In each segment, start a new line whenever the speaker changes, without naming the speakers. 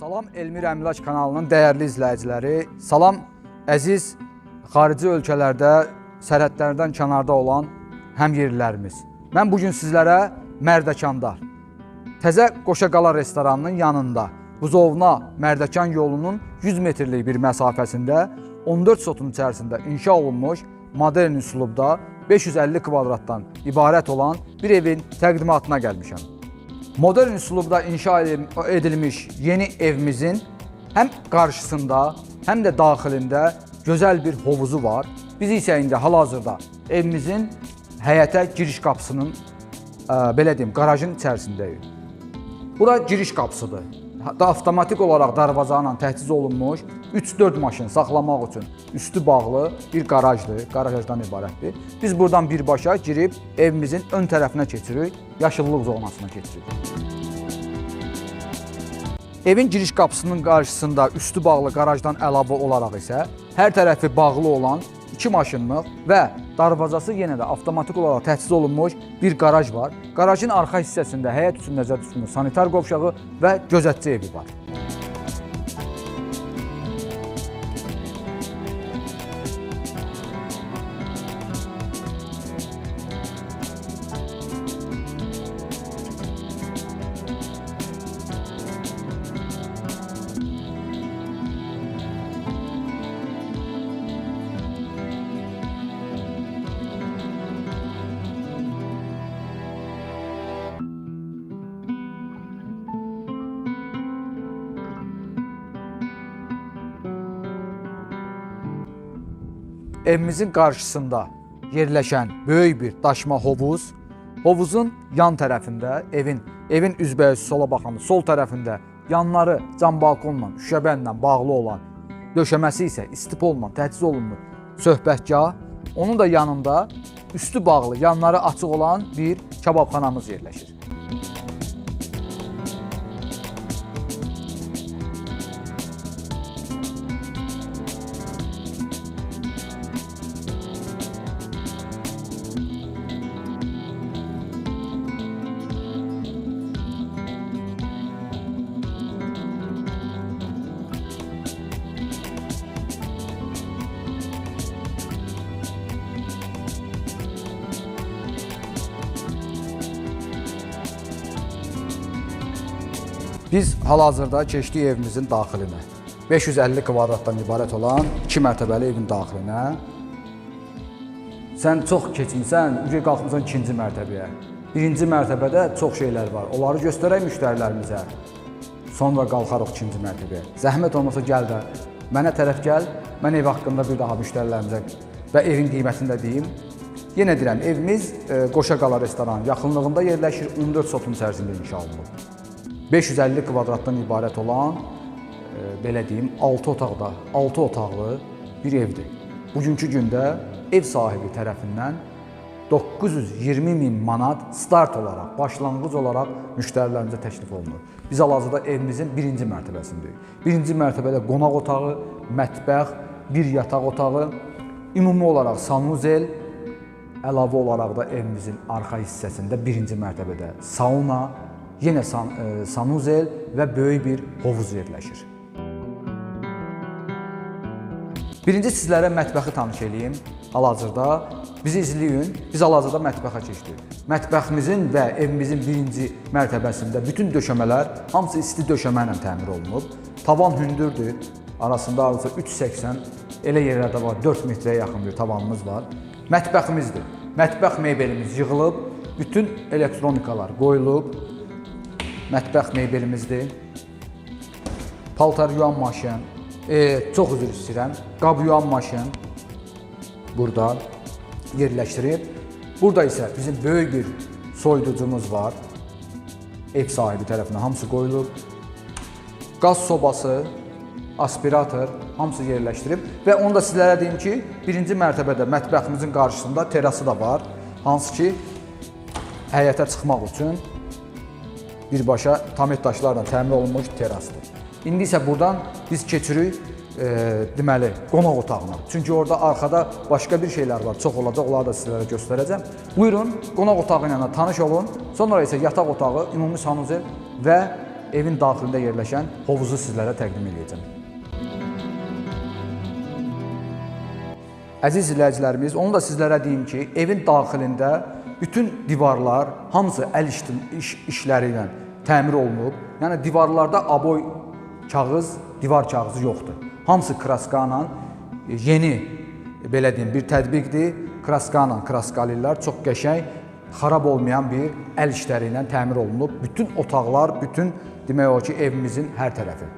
Salam Elmir Əmlaç kanalının dəyərli izləyiciləri. Salam əziz xarici ölkələrdə sərhədlərdən kənarda olan həmyerlilərimiz. Mən bu gün sizlərə Mərdəkanda Təzə Qoşaqala restoranının yanında Buzovna Mərdəkan yolunun 100 metrlik bir məsafəsində 14 sotun içərisində inşa olunmuş modern üslubda 550 kvadratdan ibarət olan bir evin təqdimatına gəlmişəm. Modern üslubda inşa edil- edilmiş yeni evimizin həm qarşısında, həm də daxilində gözəl bir hovuzu var. Biz isə indi hal-hazırda evimizin həyətə giriş qapısının ə, belə deyim, qarajın içərisindəyik. Bura giriş qapısıdır. Hətta avtomatik olaraq darvaza ilə təchiz olunmuş 3-4 maşın saxlamaq üçün üstü bağlı bir qarajdır, qarajdan ibarətdir. Biz buradan birbaşa girib evimizin ön tərəfinə keçirik, yaşıllıq zonasına keçirik. Evin giriş qapısının qarşısında üstü bağlı qarajdan əlavə olaraq isə hər tərəfi bağlı olan 2 maşınlıq və darvazası yenə də avtomatik olaraq təchiz olunmuş bir qaraj var. Qarajın arxa hissəsində həyət üçün nəzərdə tutulmuş sanitar qovşağı və gözətçi evi var. Evimizin qarşısında yerləşən böyük bir daşma hovuz, hovuzun yan tərəfində evin evin üzbəüz sola baxan sol tərəfində yanları cam balkonla, şüşəbənlə bağlı olan döşəməsi isə istipolla təchiz olunmuş söhbətgah, onun da yanında üstü bağlı, yanları açıq olan bir kababxanamız yerləşir. Biz hal-hazırda keçdik evimizin daxilinə. 550 kvadratdan ibarət olan 2 mərtəbəli evin daxilinə. Sən çox keçmisən, ücə qalxmısan ikinci mərtəbəyə. Birinci mərtəbədə çox şeylər var. Onları göstərək müştərilərimizə. Sonra qalxarıq ikinci mərtəbəyə. Zəhmət olmasa gəl də mənə tərəf gəl. Mən ev haqqında bir daha müştərilərimizə və evin qiymətini də deyim. Yenə deyirəm, evimiz e, Qoşaqala restoranı yaxınlığında yerləşir. 14 sotun içərisində inşa olunub. 550 kvadratdan ibarət olan e, belə deyim 6 otaqda 6 otaqlı bir evdir. Bugünkü gündə ev sahibi tərəfindən 920 min manat start olaraq, başlanğıc olaraq müştərilərimizə təklif olunur. Biz hal-hazırda evimizin birinci mərtəbəsindəyik. Birinci mərtəbədə qonaq otağı, mətbəx, bir yataq otağı, ümumi olaraq sanuzel, əlavə olaraq da evimizin arxa hissəsində birinci mərtəbədə sauna, yenə san, e, sanuzel və böyük bir hovuz yerləşir. Birinci sizlərə mətbəxi tanış eləyim. Hal-hazırda bizi izləyin. Biz hal-hazırda mətbəxə keçdik. Mətbəximizin və evimizin birinci mərtəbəsində bütün döşəmələr hamısı isti döşəmə ilə təmir olunub. Tavan hündürdür. Arasında arası 3.80, elə yerlərdə var 4 metrəyə yaxın bir tavanımız var. Mətbəximizdir. Mətbəx mebelimiz yığılıb, bütün elektronikalar qoyulub. Mətbəx mebelimizdir. Paltar yuyan maşın, e, çox üzr istəyirəm, qab yuyan maşın burada yerləşdirib. Burada isə bizim böyük bir soyuducumuz var. Ev sahibi tərəfindən hamısı qoyulub. Qaz sobası, aspirator hamısı yerləşdirib və onu da sizlərə deyim ki, birinci mərtəbədə mətbəximizin qarşısında terası da var. Hansı ki, həyətə çıxmaq üçün birbaşa tamet daşlarla təmin olunmuş terasdır. İndi isə buradan biz keçirik e, deməli qonaq otağına. Çünki orada arxada başqa bir şeylər var, çox olacaq, onları da sizlərə göstərəcəm. Buyurun, qonaq otağı tanış olun. Sonra isə yataq otağı, ümumi sanuzel və evin daxilində yerləşən hovuzu sizlərə təqdim edəcəm. Əziz izləyicilərimiz, onu da sizlərə deyim ki, evin daxilində bütün divarlar hamısı əl iş, iş, işləri təmir olunub. Yəni divarlarda aboy kağız, divar kağızı yoxdur. Hamısı kraska ilə e, yeni belə deyim bir tətbiqdir. Kraska ilə kraskalirlər çox qəşəng, xarab olmayan bir əl işləri ilə təmir olunub. Bütün otaqlar, bütün demək olar ki, evimizin hər tərəfi.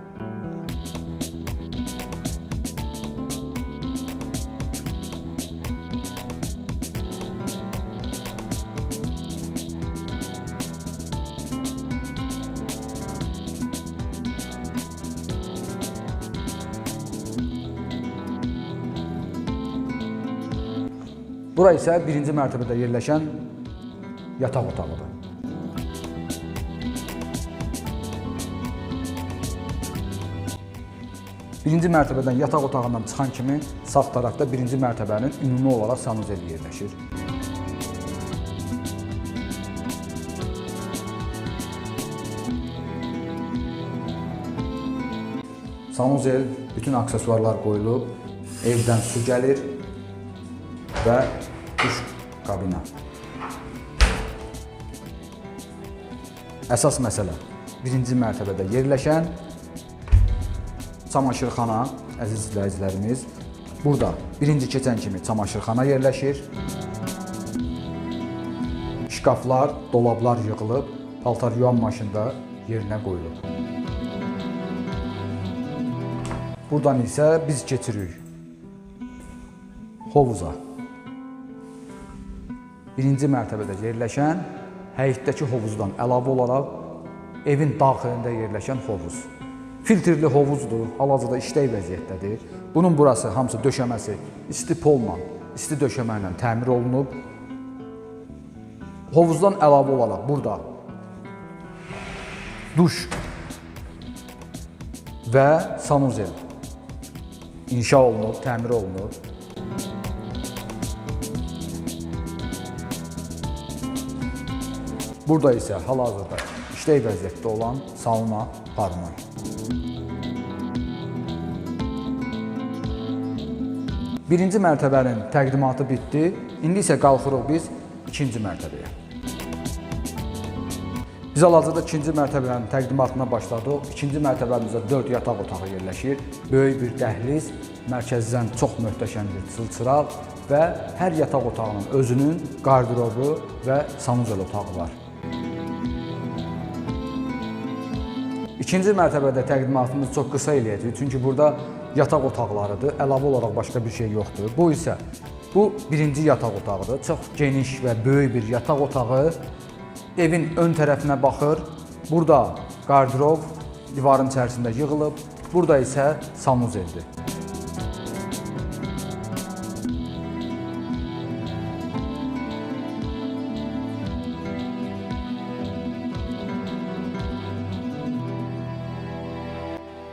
Bura isə birinci mərtəbədə yerləşən yataq otağıdır. Birinci mərtəbədən yataq otağından çıxan kimi sağ tərəfdə birinci mərtəbənin ümumi olaraq sanuzeli yerləşir. Sanuzel bütün aksesuarlar qoyulub, evdən su gəlir və duş kabina. Əsas məsələ birinci mərtəbədə yerləşən çamaşırxana, əziz izləyicilərimiz. Burada birinci keçən kimi çamaşırxana yerləşir. Şkaflar, dolablar yığılıb, paltar yuyan maşında yerinə qoyulub. Buradan isə biz keçirik hovuza. Birinci mərtəbədə yerləşən həyətdəki hovuzdan əlavə olaraq evin daxilində yerləşən hovuz. Filtrli hovuzdur, hal-hazırda işlək vəziyyətdədir. Bunun burası hamısı döşəməsi isti polla, isti döşəmə ilə təmir olunub. Hovuzdan əlavə olaraq burada duş və sanuzel inşa olunub, təmir olunub. Burada isə hal-hazırda işlək vəziyyətdə olan sauna barman. Birinci mərtəbənin təqdimatı bitdi. İndi isə qalxırıq biz ikinci mərtəbəyə. Biz hal-hazırda ikinci mərtəbənin təqdimatına başladıq. İkinci mərtəbəmizdə 4 yataq otağı yerləşir. Böyük bir dəhliz, mərkəzdən çox möhtəşəm bir çılçıraq və hər yataq otağının özünün qardırobu və sanuzel otağı var. İkinci mərtəbədə təqdimatımızı çox qısa eləyəcəyik, çünki burada yataq otaqlarıdır, əlavə olaraq başqa bir şey yoxdur. Bu isə bu birinci yataq otağıdır. Çox geniş və böyük bir yataq otağı. Evin ön tərəfinə baxır. Burada qardırob divarın içərisində yığılıb. Burada isə sanuzeldir.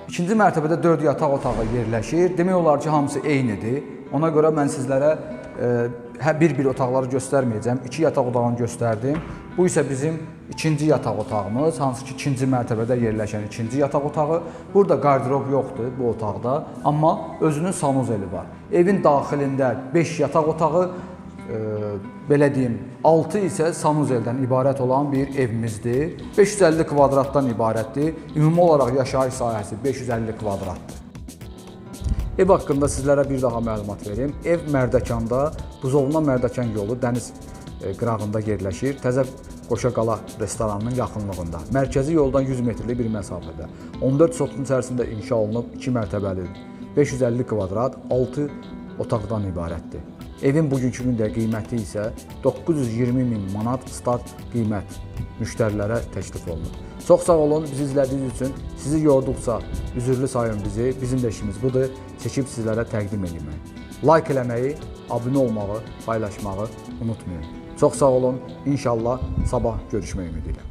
İkinci mərtəbədə 4 yataq otağı yerləşir. Demək olar ki, hamısı eynidir. Ona görə mən sizlərə e, hə bir-bir otaqları göstərməyəcəm. 2 yataq otağını göstərdim. Bu isə bizim ikinci yataq otağımız, hansı ki, ikinci mərtəbədə yerləşən ikinci yataq otağı. Burada qardırob yoxdur bu otaqda, amma özünün sanuzeli var. Evin daxilində 5 yataq otağı, belə deyim, 6 isə sanuzeldən ibarət olan bir evimizdir. 550 kvadratdan ibarətdir. Ümumi olaraq yaşayış sahəsi 550 kvadratdır. Ev haqqında sizlərə bir daha məlumat verim. Ev Mərdəkanda, Buzovna Mərdəkan yolu dəniz e, qırağında yerləşir. Təzə Qoşaqala restoranının yaxınlığında. Mərkəzi yoldan 100 metrlik bir məsafədə. 14 sotun içərisində inşa olunub 2 mərtəbəli 550 kvadrat 6 otaqdan ibarətdir. Evin bugünkü gündə qiyməti isə 920 min manat start qiymət müştərilərə təklif olunur. Çox sağ olun bizi izlədiyiniz üçün. Sizi yorduqsa üzürlü sayın bizi. Bizim də işimiz budur. Çəkib sizlərə təqdim etmək. Like eləməyi, abunə olmağı, paylaşmağı unutmayın. Çox sağ olun. İnşallah sabah görüşmək ümidi.